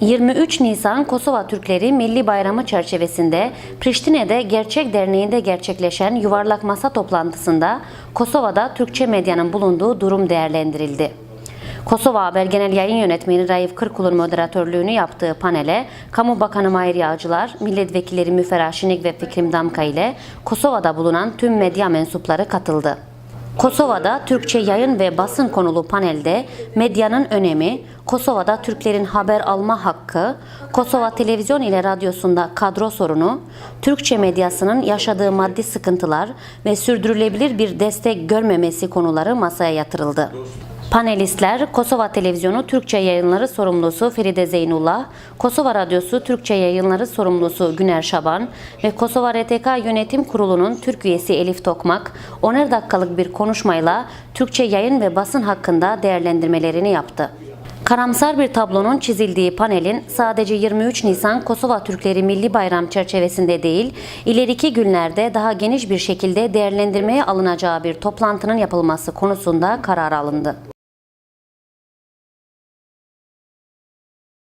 23 Nisan Kosova Türkleri Milli Bayramı çerçevesinde Priştine'de Gerçek Derneği'nde gerçekleşen yuvarlak masa toplantısında Kosova'da Türkçe medyanın bulunduğu durum değerlendirildi. Kosova Haber Genel Yayın Yönetmeni Raif Kırkul'un moderatörlüğünü yaptığı panele Kamu Bakanı Mahir Yağcılar, Milletvekilleri Müfer Aşinik ve Fikrim Damka ile Kosova'da bulunan tüm medya mensupları katıldı. Kosova'da Türkçe yayın ve basın konulu panelde medyanın önemi, Kosova'da Türklerin haber alma hakkı, Kosova televizyon ile radyosunda kadro sorunu, Türkçe medyasının yaşadığı maddi sıkıntılar ve sürdürülebilir bir destek görmemesi konuları masaya yatırıldı. Panelistler Kosova Televizyonu Türkçe Yayınları Sorumlusu Feride Zeynullah, Kosova Radyosu Türkçe Yayınları Sorumlusu Güner Şaban ve Kosova RTK Yönetim Kurulu'nun Türk üyesi Elif Tokmak, 10'er dakikalık bir konuşmayla Türkçe yayın ve basın hakkında değerlendirmelerini yaptı. Karamsar bir tablonun çizildiği panelin sadece 23 Nisan Kosova Türkleri Milli Bayram çerçevesinde değil, ileriki günlerde daha geniş bir şekilde değerlendirmeye alınacağı bir toplantının yapılması konusunda karar alındı.